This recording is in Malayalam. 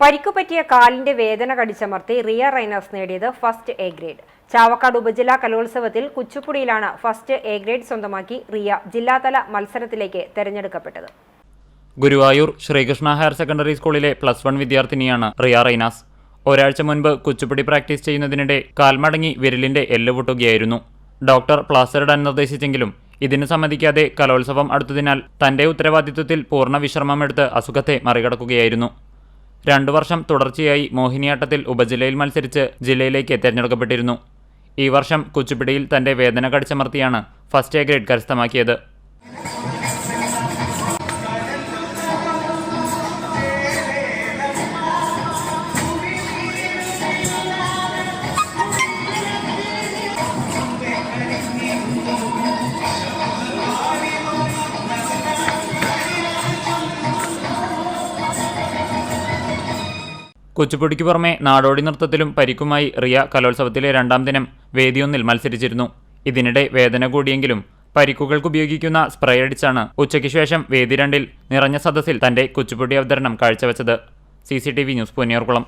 പരിക്കുപറ്റിയ കാലിന്റെ വേദന കടിച്ചമർത്തി റിയ റൈനേഴ്സ് നേടിയത് ഫസ്റ്റ് എ ഗ്രേഡ്. ചാവക്കാട് ഉപജില്ലാ കലോത്സവത്തിൽ കുച്ചുപ്പുടിയിലാണ് ഫസ്റ്റ് എ ഗ്രേഡ് സ്വന്തമാക്കി റിയ ജില്ലാതല മത്സരത്തിലേക്ക് തെരഞ്ഞെടുക്കപ്പെട്ടത്. ഗുരുവായൂർ ശ്രീകൃഷ്ണ ഹയർ സെക്കൻഡറി സ്കൂളിലെ പ്ലസ് വൺ വിദ്യാർത്ഥിനിയാണ് റിയ റൈനാസ്. ഒരാഴ്ച മുൻപ് കുച്ചുപ്പിടി പ്രാക്ടീസ് ചെയ്യുന്നതിനിടെ കാൽമടങ്ങി വിരലിന്റെ എല്ല് പൊട്ടുകയായിരുന്നു. ഡോക്ടർ പ്ലാസ്റ്റർ ഇടാൻ നിർദ്ദേശിച്ചെങ്കിലും ഇതിന് സമ്മതിക്കാതെ കലോത്സവം അടുത്തതിനാൽ തന്റെ ഉത്തരവാദിത്വത്തിൽ പൂർണ വിശ്രമമെടുത്ത് അസുഖത്തെ മറികടക്കുകയായിരുന്നു. രണ്ടു വർഷം തുടർച്ചയായി മോഹിനിയാട്ടത്തിൽ ഉപജില്ലയിൽ മത്സരിച്ച് ജില്ലയിലേക്ക് തിരഞ്ഞെടുക്കപ്പെട്ടിരുന്നു. ഈ വർഷം കുച്ചുപിടിയിൽ തന്റെ വേദന കടിച്ചമർത്തിയാണ് ഫസ്റ്റ് എ ഗ്രേഡ് കരസ്ഥമാക്കിയത്. കുച്ചുപ്പുടിക്ക് പുറമെ നാടോടി നൃത്തത്തിലും പരിക്കുമായി റിയ കലോത്സവത്തിലെ രണ്ടാം ദിനം വേദിയൊന്നിൽ മത്സരിച്ചിരുന്നു. ഇതിനിടെ വേദന കൂടിയെങ്കിലും പരിക്കുകൾക്ക് ഉപയോഗിക്കുന്ന സ്പ്രേ അടിച്ചാണ് ഉച്ചയ്ക്ക് ശേഷം വേദി രണ്ടിൽ നിറഞ്ഞ സദസ്സിൽ തന്റെ കുച്ചുപ്പുടി അവതരണം കാഴ്ചവെച്ചത്. C news Ponniyoorkulam